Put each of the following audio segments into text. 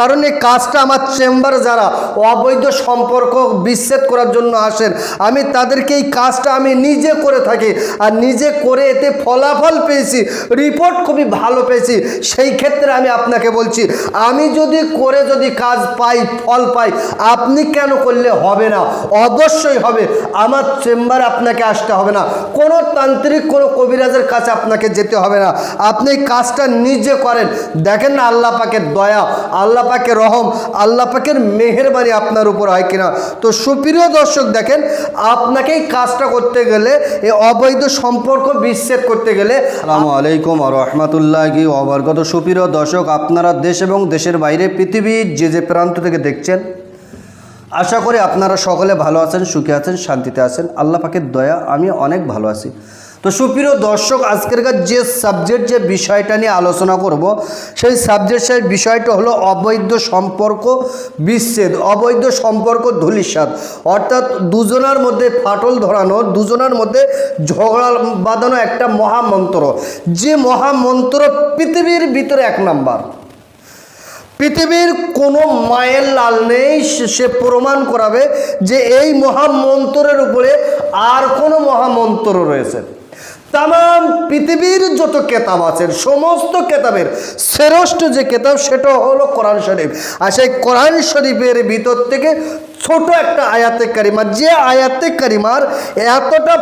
কারণ এই কাজটা আমার চেম্বারে যারা অবৈধ সম্পর্ক বিচ্ছেদ করার জন্য আসেন, আমি তাদেরকে এই কাজটা আমি নিজে করে থাকি আর নিজে করে এতে ফলাফল পেয়েছি রিপোর্ট খুবই ভালো পেয়েছি, সেই ক্ষেত্রে আমি আপনাকে বলছি, আমি যদি করে যদি কাজ পাই, ফল পাই, আপনি কেন করলে হবে না? অবশ্যই হবে, আমার চেম্বারে আপনাকে আসতে হবে না, কোনো তান্ত্রিক, কোনো কবিরাজের কাছে আপনাকে যেতে হবে না, আপনি কাজটা নিজে করেন, দেখেন না আল্লাহ পাকের দয়া, আল্লাহ পাকের রহম, আল্লাহ পাকের মেহেরবানি আপনার উপর হয় কিনা? তো সুপ্রিয় দর্শক দেখেন, আপনাকে এই কাজটা করতে গেলে, এই অবৈধ সম্পর্ক বিচ্ছেদ করতে গেলে আসসালামু আলাইকুম রহমতুল্লাহি অবরগত সুপ্রিয় দর্শক, আপনারা দেশ এবং দেশের বাইরে পৃথিবীর যে যে প্রান্ত থেকে দেখছেন, আশা করি আপনারা সকলে ভালো আছেন, সুখে আছেন, শান্তিতে আছেন। আল্লাহ পাকের দয়া, আমি অনেক ভালো আছি। তো সুপ্রিয় দর্শক আজকেরকার যে সাবজেক্ট যে বিষয়টা নিয়ে আলোচনা করব, সেই সাবজেক্ট সেই বিষয়টা হলো অবৈধ সম্পর্ক বিচ্ছেদ, অবৈধ সম্পর্ক ধুলিস্বাদ অর্থাৎ দুজনার মধ্যে ফাটল ধরানো, দুজনার মধ্যে ঝগড়া বাঁধানো একটা মহামন্ত্র। যে মহামন্ত্র পৃথিবীর ভিতরে এক নাম্বার। পৃথিবীর কোনো মায়ের লাল নেই সে প্রমাণ করাবে যে এই মহামন্ত্রের উপরে আর কোনো মহামন্ত্র রয়েছে। তাম পৃথিবীর যত কেতাব আছেন সমস্ত কেতাবের শ্রেষ্ঠ যে কেতাব সেটা হলো কোরআন শরীফ। আর সেই কোরআন শরীফের ভিতর থেকে ছোট একটা আয়াতে কারিমা, যে আয়াতে কারিমার এতটা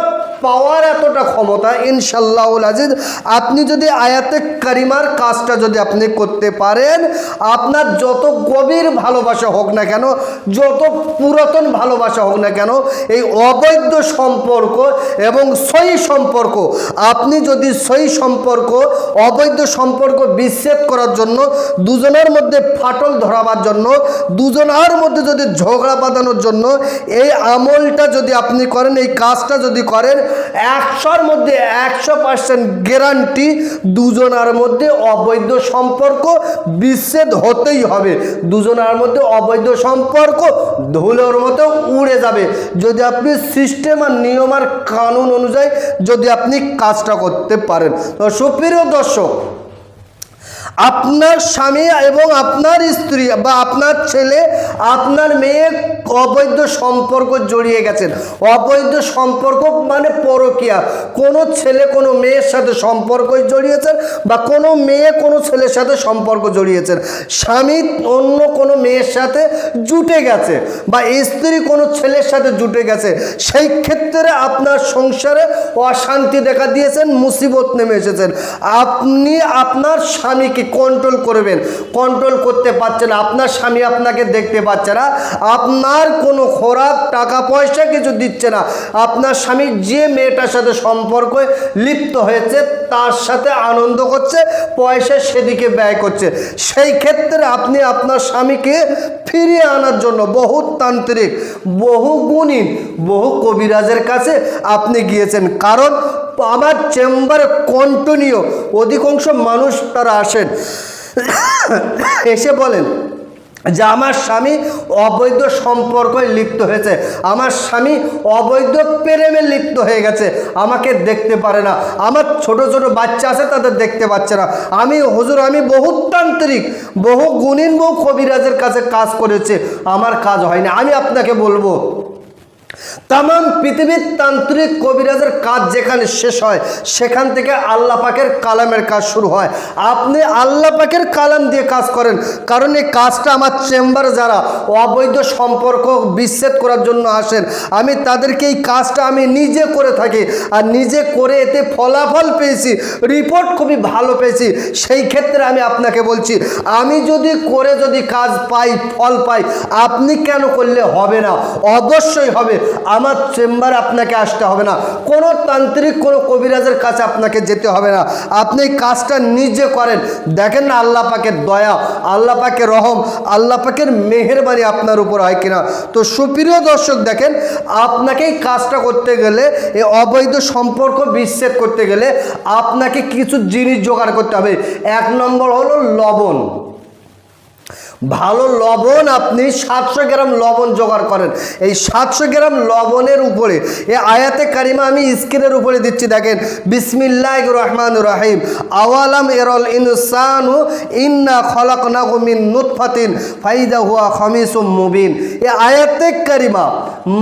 পাওয়ার এতটা ক্ষমতা ইনশাল্লাহ আজিজ, আপনি যদি আয়াতে কারিমার কাজটা যদি আপনি করতে পারেন, আপনার যত গভীর ভালোবাসা হোক না কেন, যত পুরাতন ভালোবাসা হোক না কেন, এই অবৈধ সম্পর্ক এবং সই সম্পর্ক, আপনি যদি সই সম্পর্ক, অবৈধ সম্পর্ক বিচ্ছেদ করার জন্য, দুজনের মধ্যে ফাটল ধরাবার জন্য, দুজনের মধ্যে যদি ঝগড়া বাঁধানোর জন্য, এই আমলটা যদি আপনি করেন, এই কাজটা যদি করেন একশোর মধ্যে একশো পার্সেন্ট গ্যারান্টি দুজনার মধ্যে অবৈধ সম্পর্ক বিচ্ছেদ হতেই হবে। দুজনার মধ্যে অবৈধ সম্পর্ক ধুলোর মতো উড়ে যাবে। যদি আপনি সিস্টেম আর নিয়ম আর কানুন অনুযায়ী যদি আপনি কাজটা করতে পারেন। তো সুপ্রিয় দর্শক আপনার স্বামী এবং আপনার স্ত্রী বা আপনার ছেলে, আপনার মেয়ে অবৈধ সম্পর্ক জড়িয়ে গেছেন। অবৈধ সম্পর্ক মানে পরকিয়া। কোনো ছেলে, কোনো মেয়ের সাথে সম্পর্ক জড়িয়েছেন বা কোনো মেয়ে, কোনো ছেলের সাথে সম্পর্ক জড়িয়েছেন। স্বামী অন্য কোনো মেয়ের সাথে জুটে গেছে বা স্ত্রী কোনো ছেলের সাথে জুটে গেছে। সেই ক্ষেত্রে আপনার সংসারে অশান্তি দেখা দিয়েছেন, মুসিবত নেমে এসেছেন। আপনি আপনার স্বামীকে কন্ট্রোল করবেন। কন্ট্রোল করতে পারছেন আপনার স্বামী আপনাকে দেখতে পাচ্ছে না। আপনার কোনো খোরাক, টাকা পয়সা কিছু দিচ্ছে না। আপনার স্বামী যে মেয়েটার সাথে সম্পর্কে লিপ্ত হয়েছে, তার সাথে আনন্দ করছে, পয়সা সেদিকে ব্যয় করছে। সেই ক্ষেত্রে আপনি আপনার স্বামীকে ফিরিয়ে আনার জন্য বহু তান্ত্রিক, বহু গুণী, বহু কবিরাজের কাছে আপনি গিয়েছেন। কারণ আমার চেম্বারে কন্টিনিউ। অধিকাংশ মানুষ তারা আসেন। এসে বলেন যে, আমার স্বামী অবৈধ সম্পর্কে লিপ্ত হয়েছে। আমার স্বামী অবৈধ প্রেমে লিপ্ত হয়ে গেছে। আমাকে দেখতে পারে না। আমার ছোট ছোট বাচ্চা আছে, তাদের দেখতে পাচ্ছে না। আমি, হুজুর, আমি বহু তান্ত্রিক বহু গুণীন বহু কবিরাজের কাছে কাজ করেছে। আমার কাজ হয়নি। আমি আপনাকে বলব তাম পৃথিবীর তান্ত্রিক কবিরাজের কাজ যেখানে শেষ হয়, সেখান থেকে আল্লাহ পাকের কালামের কাজ শুরু হয়। আপনি আল্লাহ পাকের কালাম দিয়ে কাজ করেন, কারণ এই কাজটা আমার চেম্বারে যারা অবৈধ সম্পর্ক বিচ্ছেদ করার জন্য আসেন, আমি তাদেরকে এই কাজটা আমি নিজে করে থাকি আর নিজে করে এতে ফলাফল পেয়েছি রিপোর্ট খুবই ভালো পেয়েছি। সেই ক্ষেত্রে আমি আপনাকে বলছি, আমি যদি করে যদি কাজ পাই, ফল পাই, আপনি কেন করলে হবে না? অবশ্যই হবে। আমার চেম্বারে আপনাকে আসতে হবে না। কোনো তান্ত্রিক, কোনো কবিরাজের কাছে আপনাকে যেতে হবে না। আপনি কাজটা নিজে করেন। দেখেন না আল্লাহ পাকের দয়া, আল্লাহ পাকের রহম, আল্লাহ পাকের মেহেরবানি আপনার উপর হয় কিনা। তো সুপ্রিয় দর্শক, দেখেন, আপনাকে এই কাজটা করতে গেলে, এই অবৈধ সম্পর্ক বিচ্ছেদ করতে গেলে আপনাকে কিছু জিনিস জোগাড় করতে হবে। এক নম্বর হলো লবণ। ভালো লবণ আপনি সাতশো গ্রাম লবণ জোগাড় করেন। এই সাতশো গ্রাম লবণের উপরে, এ আয়াতে কারিমা আমি স্ক্রিনের উপরে দিচ্ছি, দেখেন বিসমিল্লাহ রহমান রাহিম। আওয়ালাম এরল ইনসানু ইন্না খলাকনা মিন নুতফাতিন ফাইদা হুয়া খমিসুম মুবিন। এ আয়াতে কারিমা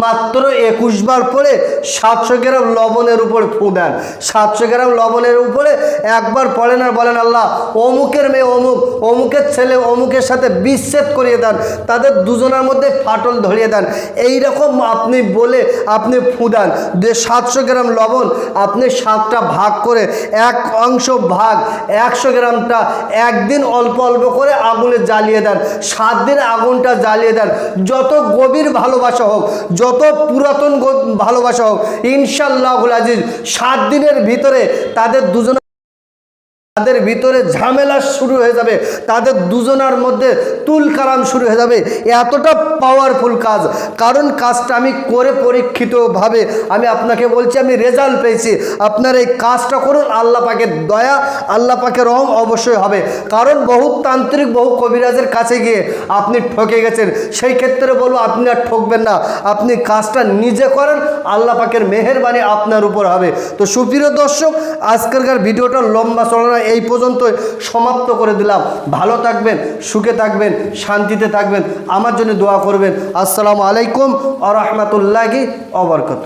মাত্র একুশ বার পরে সাতশো গ্রাম লবণের উপর ফু দেন। সাতশো গ্রাম লবণের উপরে একবার পড়েন আর বলেন, আল্লাহ, অমুকের মেয়ে অমুক, অমুকের ছেলে অমুকের সাথে বিচ্ছেদ করিয়ে দেন। তাদের দুজনের মধ্যে ফাটল ধরিয়ে দেন। এই রকম আপনি বলে আপনি ফুদান যে সাতশো গ্রাম লবণ, আপনি সাতটা ভাগ করে এক অংশ ভাগ একশো গ্রামটা একদিন অল্প অল্প করে আগুনে জ্বালিয়ে দেন। সাত দিন আগুনটা জ্বালিয়ে দেন। যত গভীর ভালোবাসা হোক, যত পুরাতন ভালোবাসা হোক ইনশাল্লাহুল আজিজ, সাত দিনের ভিতরে তাদের দুজন তাদের ভিতরে ঝামেলা শুরু হয়ে যাবে, তাদের দুজনার মধ্যে তুল কালাম শুরু হয়ে যাবে। এতটা পাওয়ারফুল কাজ। কারণ কাজটা আমি করে পরীক্ষিতভাবে আমি আপনাকে বলছি, আমি রেজাল্ট পেয়েছি। আপনার এই কাজটা করুন, আল্লাহ পাকের দয়া, আল্লাহ পাকের রহম অবশ্যই হবে। কারণ বহু তান্ত্রিক, বহু কবিরাজের কাছে গিয়ে আপনি ঠকে গেছেন। সেই ক্ষেত্রে বলব, আপনি আর ঠকবেন না। আপনি কাজটা নিজে করেন, আল্লাহ পাকের মেহেরবানি আপনার উপর হবে। তো সুপ্রিয় দর্শক আজকালকার ভিডিওটা লম্বা চলনা এই পর্যন্ত সমাপ্ত করে দিলাম। ভালো থাকবেন, সুখে থাকবেন, শান্তিতে থাকবেন। আমার জন্য দোয়া করবেন। আসসালামু আলাইকুম আ রহমতুল্লাহি অবরকত।